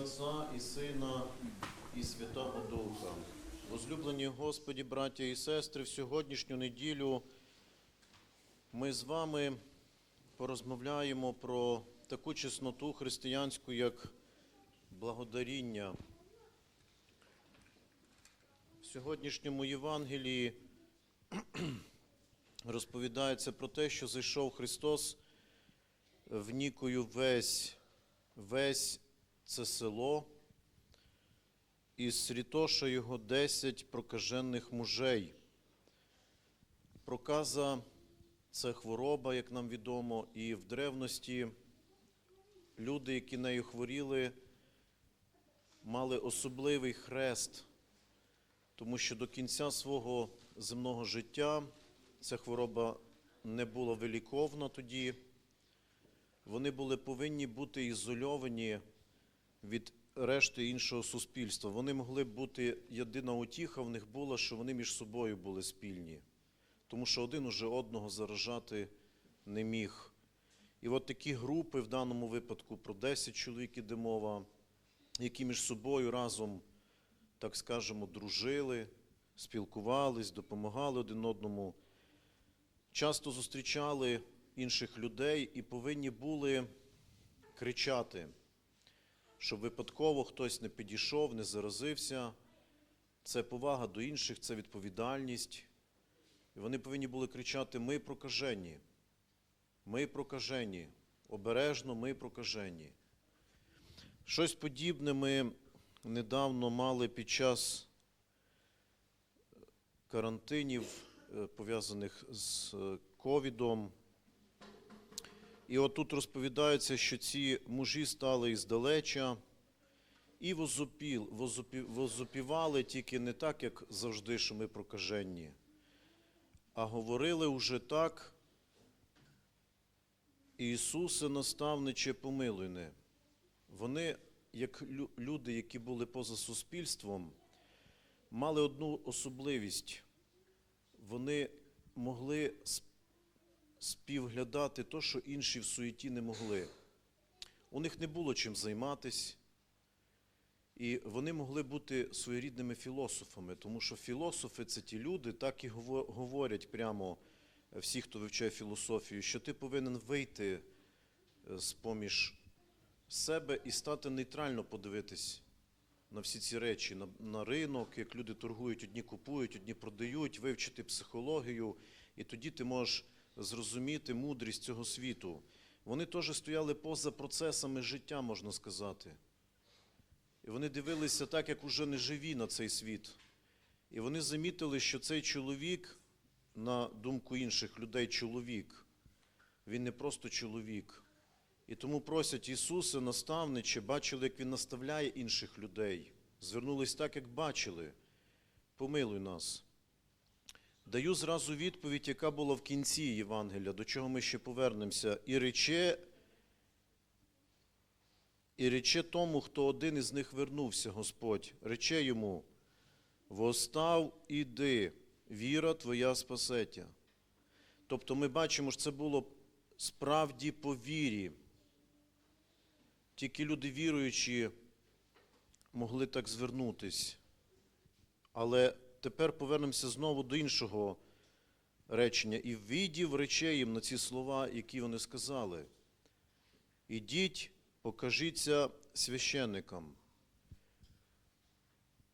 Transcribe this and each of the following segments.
Отця і Сина і Святого Духа. Возлюблені Господі, браття і сестри, в сьогоднішню неділю ми з вами порозмовляємо про таку чесноту християнську, як благодаріння. В сьогоднішньому Євангелії розповідається про те, що зайшов Христос в Нікою весь, весь це село, і світоша його десять прокажених мужей. Проказа це хвороба, як нам відомо, і в древності люди, які нею хворіли, мали особливий хрест, тому що до кінця свого земного життя ця хвороба не була виліковна тоді. Вони були повинні бути ізольовані від решти іншого суспільства. Вони могли бути єдина утіха в них була, що вони між собою були спільні, тому що один уже одного заражати не міг. І от такі групи в даному випадку про 10 чоловік іде мова, які між собою разом, так скажемо, дружили, спілкувались, допомагали один одному, часто зустрічали інших людей і повинні були кричати, щоб випадково хтось не підійшов, не заразився. Це повага до інших, це відповідальність. І вони повинні були кричати: Ми прокажені, ми прокажені, обережно ми прокажені. Щось подібне ми недавно мали під час карантинів, е, пов'язаних з е, ковідом. І от тут розповідається, що ці мужі стали іздалеча і возопіл, возопі, возопівали тільки не так, як завжди, що ми прокаженні, а говорили уже так, Ісусе, наставниче, помилуй не. Вони, як люди, які були поза суспільством, мали одну особливість. Вони могли сп- співглядати то, що інші в суеті не могли. У них не було чим займатися, і вони могли бути своєрідними філософами, тому що філософи це ті люди, так і говорять прямо е, всі, хто вивчає філософію, що ти повинен вийти е, з-поміж себе і стати нейтрально подивитись на всі ці речі, на, на ринок, як люди торгують, одні купують, одні продають, вивчити психологію, і тоді ти можеш зрозуміти мудрість цього світу. Вони теж стояли поза процесами життя, можна сказати. І вони дивилися так, як уже не живі на цей світ. І вони замітили, що цей чоловік, на думку інших людей, чоловік, він не просто чоловік. І тому просять Ісуса, наставниче, бачили, як Він наставляє інших людей. Звернулись так, як бачили. Помилуй нас. Даю зразу відповідь, яка була в кінці Євангелія, до чого ми ще повернемося. І рече, і рече тому, хто один із них вернувся, Господь, рече йому: Востав, іди, віра твоя спасеття. Тобто ми бачимо, що це було справді по вірі. Тільки люди віруючі могли так звернутись. Але тепер повернемося знову до іншого речення. І ввідів рече їм на ці слова, які вони сказали. Ідіть, покажіться священникам.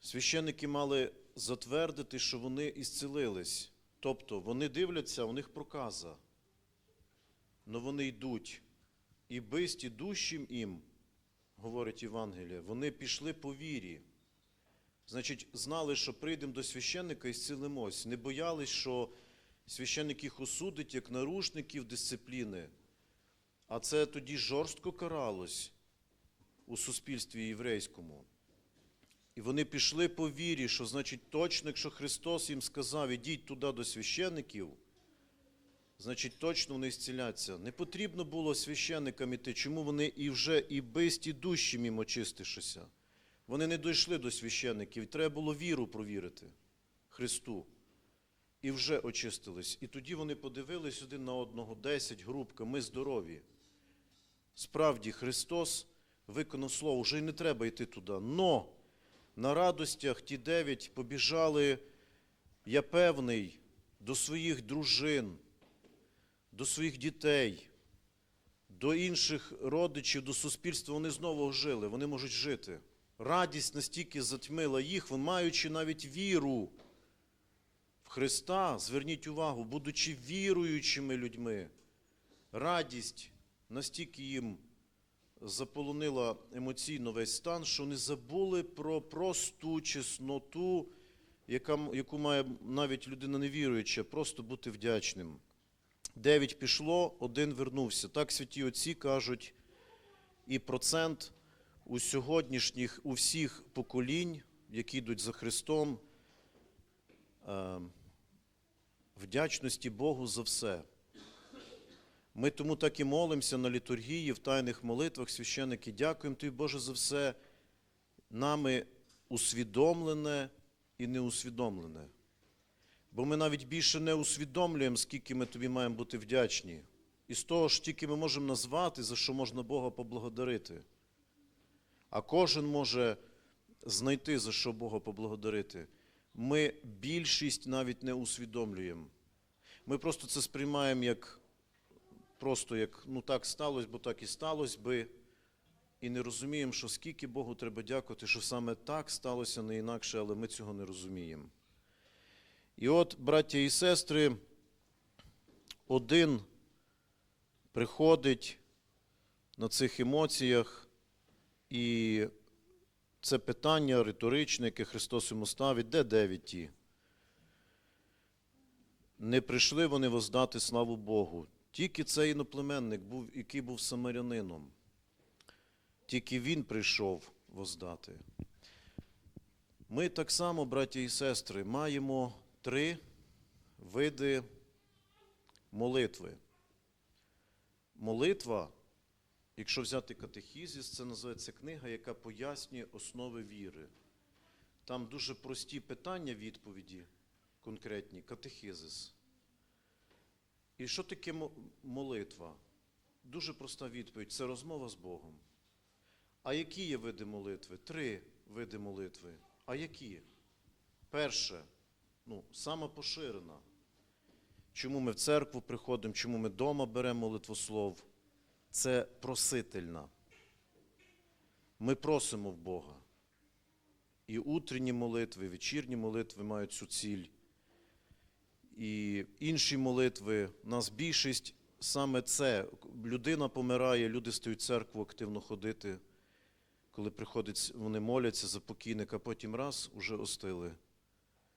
Священники мали затвердити, що вони ісцілились. Тобто вони дивляться, у них проказа. Но вони йдуть. І бисті дущим їм, говорить Євангеліє, вони пішли по вірі. Значить, знали, що прийдемо до священника і зцілимось. Не боялись, що священник їх осудить як нарушників дисципліни. А це тоді жорстко каралось у суспільстві єврейському. І вони пішли по вірі, що значить точно, якщо Христос їм сказав, ідіть туди до священників, значить точно вони зціляться. Не потрібно було священникам іти, чому вони і вже і бисті душі мім очистившися. Вони не дійшли до священників, треба було віру провірити Христу. І вже очистились. І тоді вони подивились один на одного, десять групка, ми здорові. Справді, Христос виконав слово, вже й не треба йти туди. Но на радостях ті дев'ять побіжали, я певний, до своїх дружин, до своїх дітей, до інших родичів, до суспільства. Вони знову жили, вони можуть жити. Радість настільки затьмила їх, маючи навіть віру в Христа, зверніть увагу, будучи віруючими людьми, радість настільки їм заполонила емоційно весь стан, що вони забули про просту чесноту, яка, яку має навіть людина невіруюча, просто бути вдячним. Дев'ять пішло, один вернувся. Так святі отці кажуть, і процент у сьогоднішніх, у всіх поколінь, які йдуть за Христом, е, вдячності Богу за все. Ми тому так і молимося на літургії, в тайних молитвах, священники, дякуємо Тобі, Боже, за все нами усвідомлене і неусвідомлене. Бо ми навіть більше не усвідомлюємо, скільки ми тобі маємо бути вдячні. І з того ж тільки ми можемо назвати, за що можна Бога поблагодарити. А кожен може знайти, за що Бога поблагодарити. Ми більшість навіть не усвідомлюємо. Ми просто це сприймаємо як просто як ну так сталося, бо так і сталося би. І не розуміємо, що скільки Богу треба дякувати, що саме так сталося не інакше, але ми цього не розуміємо. І от, браття і сестри, один приходить на цих емоціях, і це питання риторичне, яке Христос йому ставить, де дев'ять ті? Не прийшли вони воздати славу Богу. Тільки цей іноплеменник, був, який був самарянином, тільки він прийшов воздати. Ми так само, браті і сестри, маємо три види молитви. Молитва, якщо взяти катехізіс, це називається книга, яка пояснює основи віри. Там дуже прості питання, відповіді конкретні, катехізис. І що таке молитва? Дуже проста відповідь це розмова з Богом. А які є види молитви? Три види молитви. А які? Перше, ну, сама поширена. Чому ми в церкву приходимо, чому ми вдома беремо молитвослов? Це просительна. Ми просимо в Бога. І утренні молитви, і вечірні молитви мають цю ціль. І інші молитви, нас більшість саме це. Людина помирає, люди стають в церкву активно ходити. Коли приходять, вони моляться за покійника, потім раз уже остили.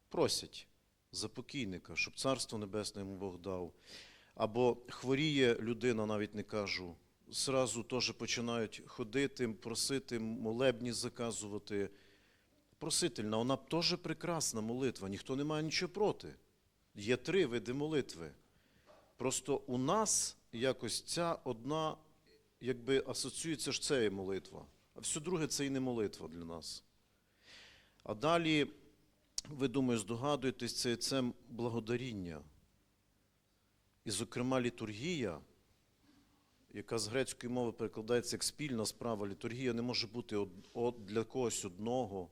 Просять за покійника, щоб царство небесне йому Бог дав. Або хворіє людина, навіть не кажу, зразу теж починають ходити, просити, молебні заказувати. Просительна, вона теж прекрасна молитва, ніхто не має нічого проти. Є три види молитви. Просто у нас якось ця одна, якби асоціюється ж це є молитва, а все друге це і не молитва для нас. А далі, ви думаю, здогадуєтесь, це, це благодаріння. І, зокрема, літургія, яка з грецької мови перекладається як спільна справа, літургія не може бути для когось одного,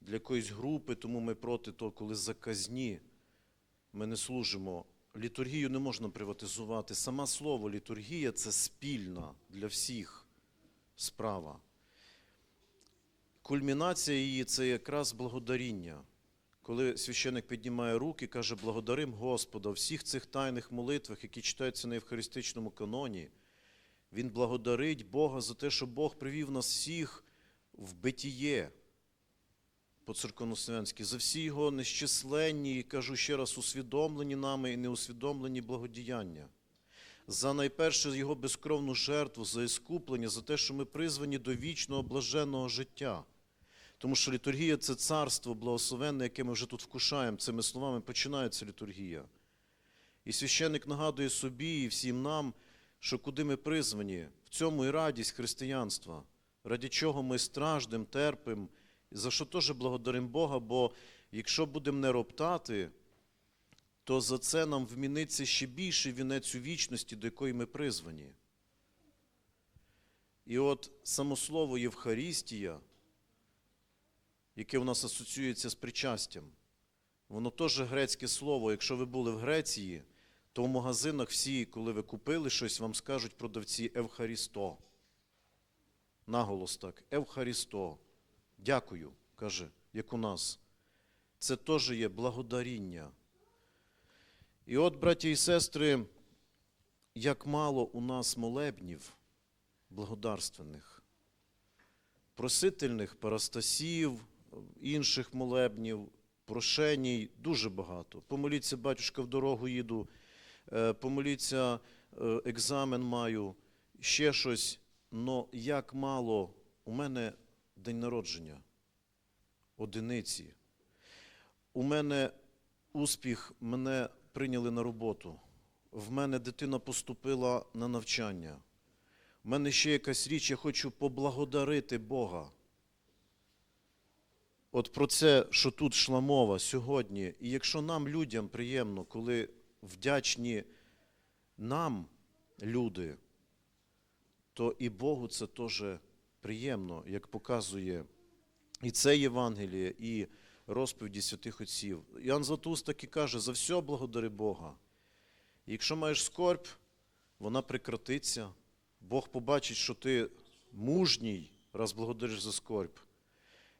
для якоїсь групи, тому ми проти того, коли заказні ми не служимо. Літургію не можна приватизувати. Саме слово літургія це спільна для всіх справа. Кульмінація її це якраз благодаріння. Коли священик піднімає руки, каже, благодарим Господа всіх цих тайних молитвах, які читаються на Євхаристичному каноні, він благодарить Бога за те, що Бог привів нас всіх в битіє по церковнослов'янськи, за всі його нещисленні, і кажу ще раз, усвідомлені нами і неусвідомлені благодіяння, за найперше його безкровну жертву, за іскуплення, за те, що ми призвані до вічного блаженного життя. Тому що літургія це царство благословенне, яке ми вже тут вкушаємо. Цими словами починається літургія. І священник нагадує собі і всім нам, що куди ми призвані, в цьому і радість християнства, раді чого ми страждем, терпим, і за що теж благодаримо Бога, бо якщо будемо не роптати, то за це нам вміниться ще більший вінець у вічності, до якої ми призвані. І от само слово Євхарістія, яке у нас асоціюється з причастям, воно теж грецьке слово. Якщо ви були в Греції, то в магазинах всі, коли ви купили щось, вам скажуть продавці Евхарісто. Наголос так, Евхарісто. Дякую, каже, як у нас. Це теж є благодаріння. І от, браті і сестри, як мало у нас молебнів благодарственних, просительних парастасів, інших молебнів, прошеній дуже багато. Помоліться, батюшка, в дорогу їду, е, помоліться, е, екзамен маю, ще щось. Но як мало у мене день народження, одиниці. У мене успіх, мене прийняли на роботу. В мене дитина поступила на навчання. У мене ще якась річ, я хочу поблагодарити Бога. От про це, що тут йшла мова сьогодні. І якщо нам, людям, приємно, коли вдячні нам люди, то і Богу це теж приємно, як показує і це Євангеліє, і розповіді святих отців. Ян Златоуст так і каже: за все благодари Бога. І якщо маєш скорбь, вона прекратиться. Бог побачить, що ти мужній, раз благодариш за скорбь.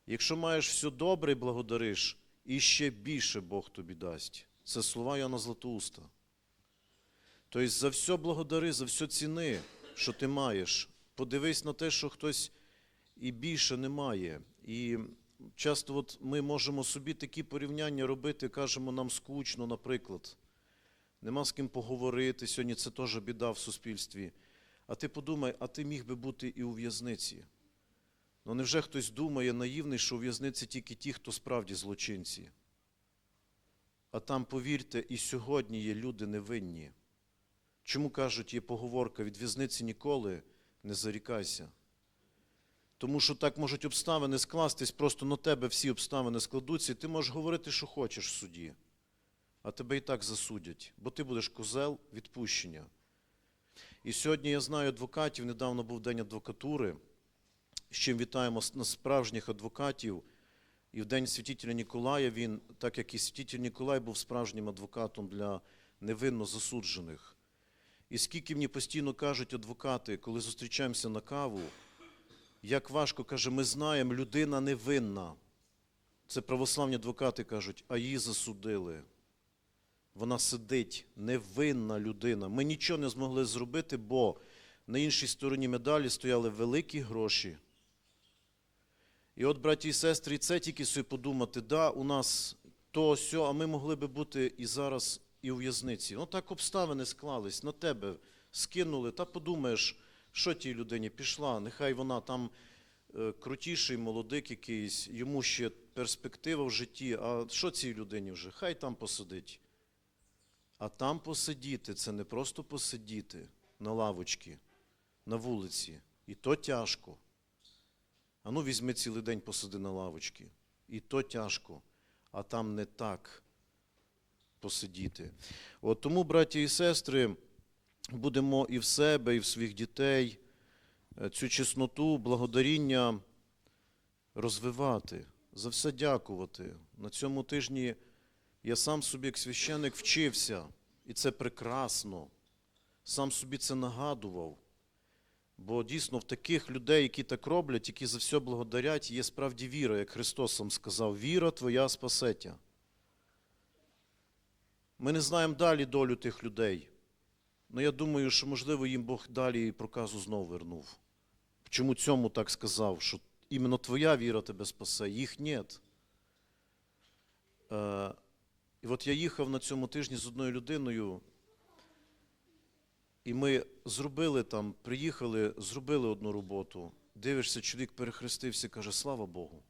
Якщо маєш все добре і благодариш, і ще більше Бог тобі дасть. Це слова Яна Златоуста. Тобто за все благодари, за все ціни, що ти маєш. Подивись на те, що хтось і більше не має. І часто от ми можемо собі такі порівняння робити, кажемо, нам скучно, наприклад. Нема з ким поговорити. Сьогодні це теж біда в суспільстві. А ти подумай, а ти міг би бути і у в'язниці. Ну невже хтось думає наївний, що у в'язниці тільки ті, хто справді злочинці? А там, повірте, і сьогодні є люди невинні. Чому кажуть, є поговорка від в'язниці ніколи не зарікайся? Тому що так можуть обставини скластись, просто на тебе всі обставини складуться, і ти можеш говорити, що хочеш в суді, а тебе і так засудять, бо ти будеш козел відпущення. І сьогодні я знаю адвокатів, недавно був день адвокатури, з чим вітаємо справжніх адвокатів. І в день святителя Ніколая він, так як і святитель Ніколай був справжнім адвокатом для невинно засуджених. І скільки мені постійно кажуть адвокати, коли зустрічаємося на каву, як важко каже, ми знаємо, людина невинна. Це православні адвокати кажуть, а її засудили. Вона сидить, невинна людина. Ми нічого не змогли зробити, бо на іншій стороні медалі стояли великі гроші. І от, браті і сестри, це тільки собі подумати, да, у нас то сьо, а ми могли би бути і зараз, і у в'язниці. Ну так обставини склались, на тебе скинули, та подумаєш, що тій людині пішла, нехай вона там е, крутіший молодик якийсь, йому ще перспектива в житті, а що цій людині вже? Хай там посидить. А там посидіти це не просто посидіти на лавочці, на вулиці. І то тяжко. А ну візьми цілий день посиди на лавочці. І то тяжко, а там не так посидіти. От тому, браті і сестри, будемо і в себе, і в своїх дітей е, цю чесноту, благодаріння розвивати, за все дякувати. На цьому тижні я сам собі, як священник, вчився, і це прекрасно. Сам собі це нагадував. Бо дійсно в таких людей, які так роблять, які за все благодарять, є справді віра, як Христос сам сказав, віра твоя спасеття. Ми не знаємо далі долю тих людей. Але я думаю, що, можливо, їм Бог далі проказу знову вернув. Чому цьому так сказав, що іменно твоя віра тебе спасе, їх нет. Е, і от я їхав на цьому тижні з одною людиною, і ми зробили там, приїхали, зробили одну роботу. Дивишся, чоловік перехрестився, каже, слава Богу.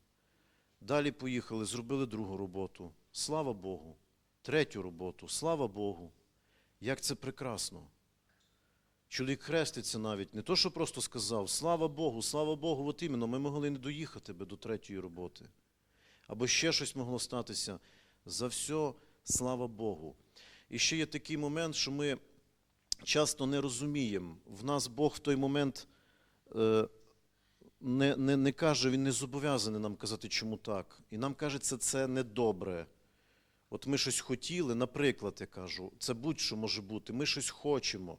Далі поїхали, зробили другу роботу. Слава Богу. Третю роботу. Слава Богу. Як це прекрасно. Чоловік хреститься навіть, не то, що просто сказав, слава Богу, слава Богу, от іменно, ми могли не доїхати би до третьої роботи. Або ще щось могло статися. За все, слава Богу. І ще є такий момент, що ми часто не розуміємо. В нас Бог в той момент е, не, не, не каже, він не зобов'язаний нам казати, чому так. І нам кажеться, це недобре. От ми щось хотіли, наприклад, я кажу, це будь-що може бути. Ми щось хочемо.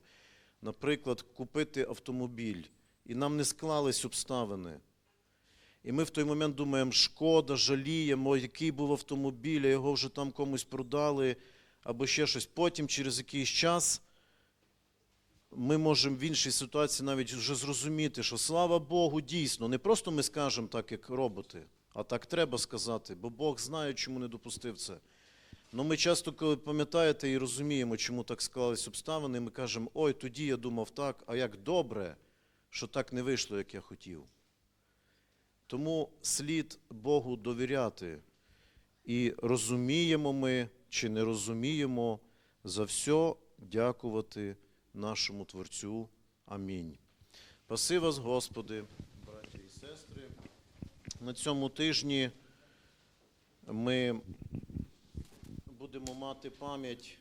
Наприклад, купити автомобіль, і нам не склались обставини. І ми в той момент думаємо, шкода, жаліємо, який був автомобіль, а його вже там комусь продали, або ще щось. Потім, через якийсь час, ми можемо в іншій ситуації навіть вже зрозуміти, що слава Богу, дійсно, не просто ми скажемо так, як роботи, а так треба сказати, бо Бог знає, чому не допустив це. Ну, ми часто, коли пам'ятаєте і розуміємо, чому так склались обставини, ми кажемо, ой, тоді я думав так, а як добре, що так не вийшло, як я хотів. Тому слід Богу довіряти. І розуміємо ми чи не розуміємо, за все дякувати нашому Творцю. Амінь. Паси вас, Господи, браті і сестри. На цьому тижні ми будемо мати пам'ять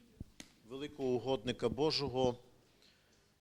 великого угодника Божого